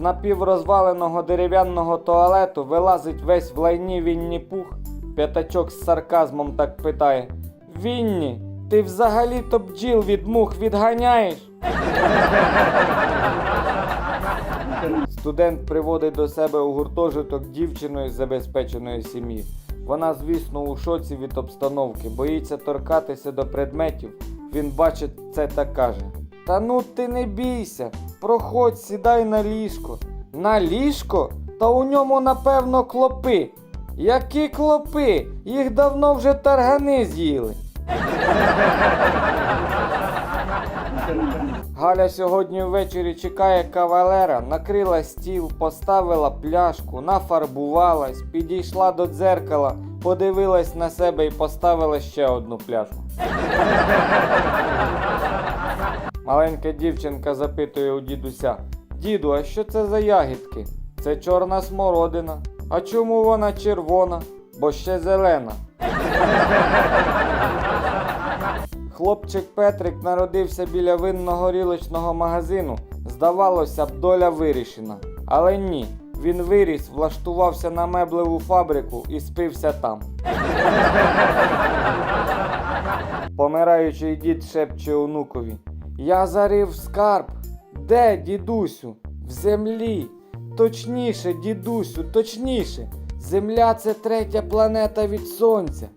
З напіврозваленого дерев'яного туалету вилазить весь в лайні Вінні Пух. П'ятачок з сарказмом так питає: Вінні, ти взагалі-то бджіл від мух відганяєш? Студент приводить до себе у гуртожиток дівчину із забезпеченої сім'ї. Вона, звісно, у шоці від обстановки, боїться торкатися до предметів. Він бачить це та каже: Та ну ти не бійся, проходь, сідай на ліжко. На ліжко? Та у ньому, напевно, клопи. Які клопи? Їх давно вже таргани з'їли. Галя сьогодні ввечері чекає кавалера, накрила стіл, поставила пляшку, нафарбувалась, підійшла до дзеркала, подивилась на себе і поставила ще одну пляшку. Маленька дівчинка запитує у дідуся: Діду, а що це за ягідки? Це чорна смородина. А чому вона червона? Бо ще зелена. Хлопчик Петрик народився біля винно-горілочного магазину. Здавалося б, доля вирішена. Але ні. Він виріс, влаштувався на меблеву фабрику і спився там. Помираючий дід шепче онукові. Я зарив скарб. Де, дідусю? В землі. Точніше, дідусю, точніше. Земля це третя планета від сонця.